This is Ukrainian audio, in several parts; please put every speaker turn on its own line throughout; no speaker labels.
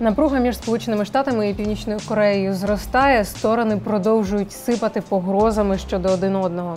Напруга між Сполученими Штатами і Північною Кореєю зростає. Сторони продовжують сипати погрозами щодо один одного.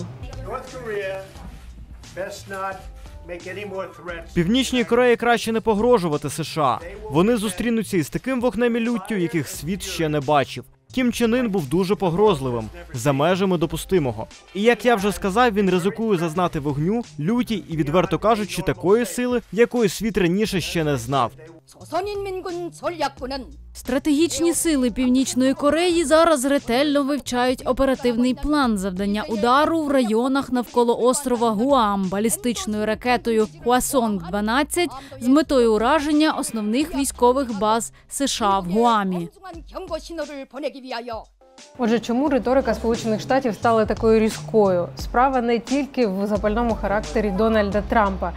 Північній Кореї краще не погрожувати США. Вони зустрінуться із таким вогнем і люттю, яких світ ще не бачив. Кім Чен Ін був дуже погрозливим за межами допустимого. І як я вже сказав, він ризикує зазнати вогню, люті і, відверто кажучи, такої сили, якої світ раніше ще не знав.
조선인민군 전략부는
Стратегічні сили Північної Кореї зараз ретельно вивчають оперативний план завдання удару в районах навколо острова Гуам балістичною ракетою Хвасонг 12 з метою ураження основних військових баз США в Гуамі.
Отже, чому риторика Сполучених Штатів стала такою різкою? Справа не тільки в запальному характері Дональда Трампа.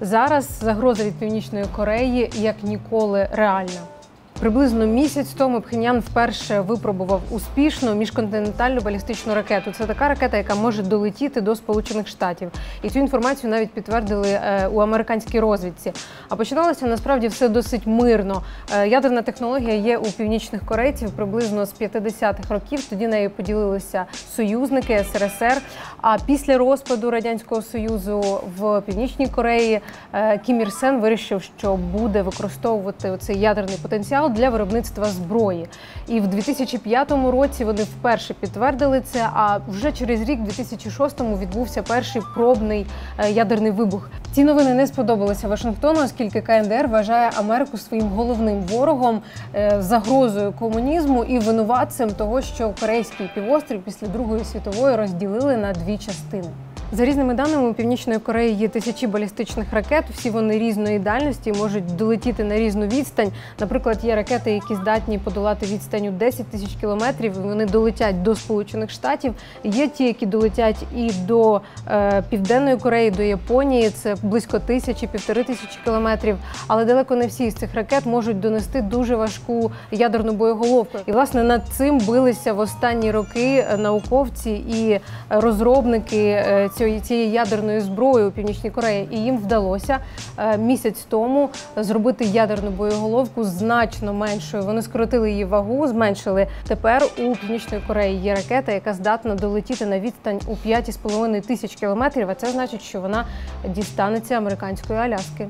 Зараз загроза від північної Кореї як ніколи реальна. Приблизно місяць тому Пхеньян вперше випробував успішно міжконтинентальну балістичну ракету. Це така ракета, яка може долетіти до Сполучених Штатів. І цю інформацію навіть підтвердили е, у американській розвідці. А починалося насправді все досить мирно. Е, Ядерна технологія є у північних корейців приблизно з 50-х років. Тоді нею поділилися союзники СРСР. А після розпаду радянського союзу в північній Кореї е, Кім Ір Сен вирішив, що буде використовувати цей ядерний потенціал для виробництва зброї. І в 2005 році вони вперше підтвердили це. А вже через рік, в 2006-му, відбувся перший пробний е, ядерний вибух. Ці новини не сподобалися Вашингтону, оскільки КНДР вважає Америку своїм головним ворогом, е, загрозою комунізму і винуватцем того, що корейський півострів після Другої світової розділили на дві частини. За різними даними у Північної Кореї є тисячі балістичних ракет. Всі вони різної дальності можуть долетіти на різну відстань. Наприклад, є ракети, які здатні подолати відстань у 10 тисяч кілометрів. Вони долетять до Сполучених Штатів. Є ті, які долетять і до е, Південної Кореї, до Японії. Це близько тисячі, півтори тисячі кілометрів. Але далеко не всі з цих ракет можуть донести дуже важку ядерну боєголовку. І власне над цим билися в останні роки е, науковці і розробники е, цієї, цієї ядерної зброї у Північній Кореї. І їм вдалося е, місяць тому зробити ядерну боєголовку значно меншою. Вони скоротили її вагу, зменшили. Тепер у Північної Кореї є ракета, яка здатна долетіти на відстань у 5,5 тисяч кілометрів. А це значить, що вона дістанеться американської Аляски.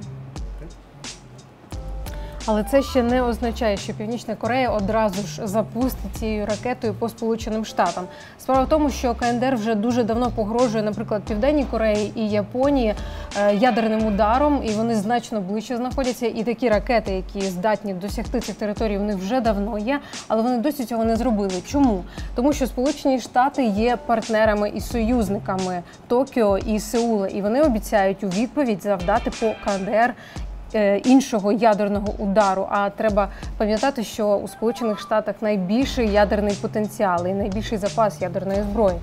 Але це ще не означає, що Північна Корея одразу ж запустить цією ракетою по Сполученим Штатам. Справа в тому, що КНДР вже дуже давно погрожує, наприклад, Південній Кореї і Японії е, ядерним ударом, і вони значно ближче знаходяться. І такі ракети, які здатні досягти цих територій, вони вже давно є, але вони досі цього не зробили. Чому? Тому що Сполучені Штати є партнерами і союзниками Токіо і Сеула, і вони обіцяють у відповідь завдати по КНДР іншого ядерного удару. А треба пам'ятати, що у Сполучених Штатах найбільший ядерний потенціал і найбільший запас ядерної зброї.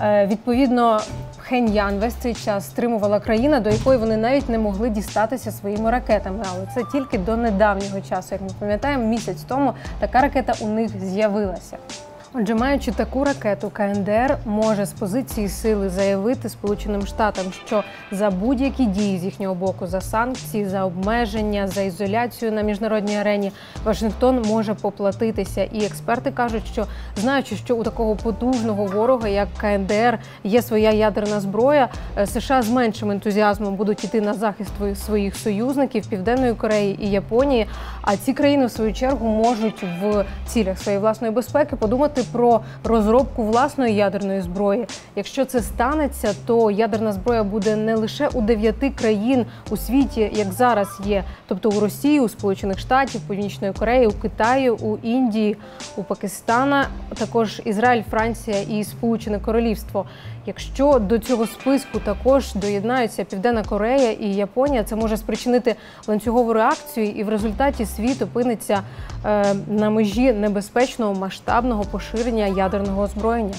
Е, Відповідно, Пхеньян весь цей час стримувала країна, до якої вони навіть не могли дістатися своїми ракетами. Але це тільки до недавнього часу. Як ми пам'ятаємо, місяць тому така ракета у них з'явилася. Отже, маючи таку ракету, КНДР може з позиції сили заявити Сполученим Штатам, що за будь-які дії з їхнього боку, за санкції, за обмеження, за ізоляцію на міжнародній арені, Вашингтон може поплатитися. І експерти кажуть, що знаючи, що у такого потужного ворога, як КНДР, є своя ядерна зброя, е, США з меншим ентузіазмом будуть іти на захист своїх- своїх союзників Південної Кореї і Японії. А ці країни, в свою чергу, можуть в цілях своєї власної безпеки подумати про розробку власної ядерної зброї. Якщо це станеться, то ядерна зброя буде не лише у дев'яти країн у світі, як зараз є, тобто у Росії, у Сполучених Штатів, Північної Кореї, у Китаї, у Індії, у Пакистана, також Ізраїль, Франція і Сполучене Королівство. Якщо до цього списку також доєднаються Південна Корея і Японія, це може спричинити ланцюгову реакцію, і в результаті світ опиниться е, на межі небезпечного масштабного поширення ядерного озброєння.